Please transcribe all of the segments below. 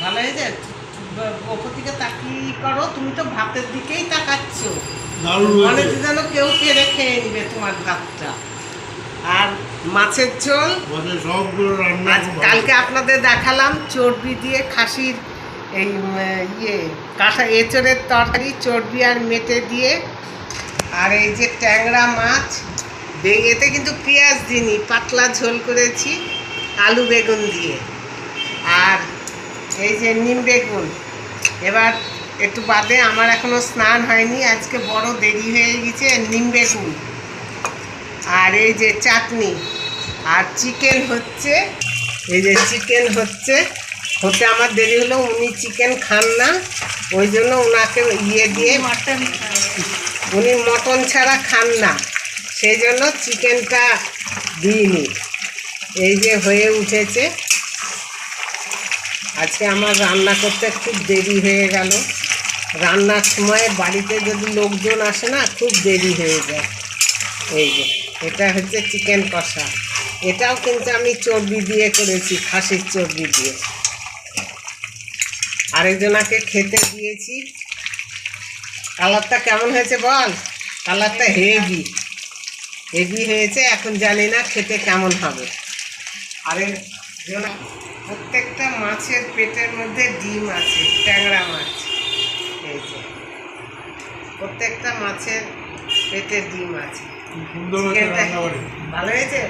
ভালো হয়েছে? ব- ওপর দিকে তাকিয়ে করো তুমি তো ভাতের দিকেই তাকাচ্ছ। মনে হচ্ছে যেন কেউ কেড়ে খেয়ে নিবে তোমার ভাতটা। আর মাছের ঝোল। কালকে আপনাদের দেখালাম চর্বি দিয়ে খাসির এই ইয়ে কাঁটা এঁচড়ের তরকারি চর্বি আর মেটে দিয়ে। আর এই যে ট্যাংরা মাছ এতে কিন্তু পেঁয়াজ দিইনি পাতলা ঝোল করেছি আলু বেগুন দিয়ে। আর এই যে নিম বেগুন। এবার একটু বাদে আমার এখনও স্নান হয়নি আজকে বড় দেরি হয়ে গেছে নিম বেগুন। আর এই যে চাটনি। আর চিকেন হচ্ছে এই যে চিকেন হচ্ছে। হতে আমার দেরি হলো উনি চিকেন খান না ওই জন্য ওনাকে ইয়ে দিয়ে মটন উনি মটন ছাড়া খান না। সেই জন্য চিকেনটা দিইনি। এই যে হয়ে উঠেছে। আজকে আমার রান্না করতে খুব দেরি হয়ে গেল। রান্নার সময় বাড়িতে যদি লোকজন আসে না, খুব দেরি হয়ে যায়। এই যে, এটা হচ্ছে চিকেন কষা। এটাও কিন্তু আমি চর্বি দিয়ে করেছি, খাসির চর্বি দিয়ে। আরেকজনাকে খেতে দিয়েছি। কালারটা কেমন হয়েছে বল? কালারটা হেভি। হেভি হয়েছে, এখন জানি না খেতে কেমন হবে। আরেক জনা প্রত্যেকটা মাছের পেটের মধ্যে ডিম আছে ট্যাংরা মাছ। এই যে প্রত্যেকটা মাছের পেটে ডিম আছে। ভালো হয়েছে?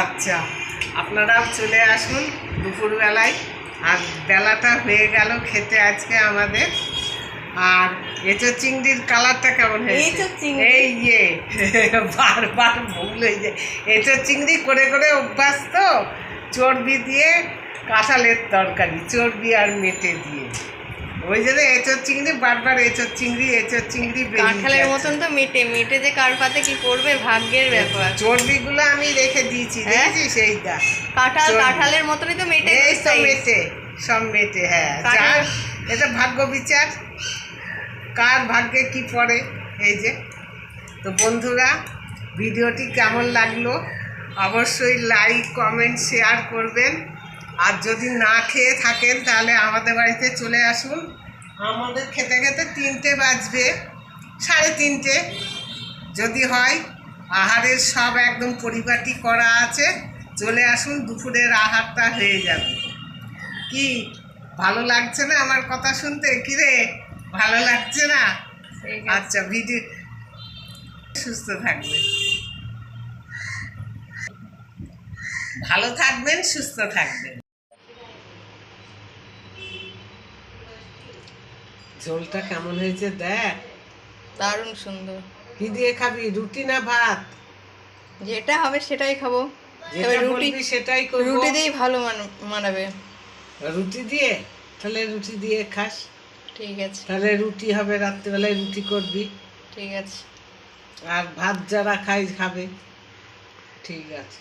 আচ্ছা আপনারাও চলে আসুন দুপুরবেলায়। আর বেলাটা হয়ে গেল খেতে আজকে আমাদের। আর এঁচো চিংড়ির কালারটা কেমন হয়েছে? চিংড়ি? এই ইয়ে বারবার ভুল হয়ে যায়। এঁচো চিংড়ি করে করে অভ্যাস তো চর্বি দিয়ে কাঁঠালের তরকারি চর্বি আর মেটে দিয়ে। ওই জন্য এঁচোর চিংড়ি বারবার এঁচোর চিংড়ি এঁচোর চিংড়ি কাঁঠালের মতন তো মেটে মেটে যে কার পাতে কি পড়বে ভাগ্যের ব্যাপার। চর্বিগুলো আমি রেখে দিয়েছি হ্যাঁ? দেখেছিস সেইটা কাঁঠাল কাঁঠালের মতনই তো মেটে এই তো মেটে সব মেটে হ্যাঁ। এটা ভাগ্য বিচার। কার ভাগ্যে কি পড়ে? এই যে। তো বন্ধুরা ভিডিওটি কেমন লাগল? অবশ্যই লাইক কমেন্ট শেয়ার করবেন। আর যদি না খেয়ে থাকেন তাহলে আমাদের বাড়িতে চলে আসুন। আমাদের খেতে খেতে তিনটে বাজবে সাড়ে তিনটে। যদি হয় আহারের সব একদম পরিপাটি করা আছে চলে আসুন দুপুরের আহারটা হয়ে যাবে। কি ভালো লাগছে না আমার কথা শুনতে? কি রে ভালো লাগছে না? আচ্ছা ভিডিও সুস্থ থাকবেন। ভালো থাকবেন সুস্থ থাকবেন। ঝোলটা কেমন হয়েছে দেখ। দারুণ সুন্দর। কি দিয়ে খাবি রুটি না ভাত? যেটা হবে সেটাই খাব। যেটা রুটি সেটাই করব। রুটি দিয়েই ভালো মানাবে। রুটি দিয়ে? তাহলে রুটি দিয়ে খাস। ঠিক আছে। তাহলে রুটি হবে রাত্রিবেলায় রুটি করবি। ঠিক আছে। আর ভাত যারা খাই খাবে। ঠিক আছে।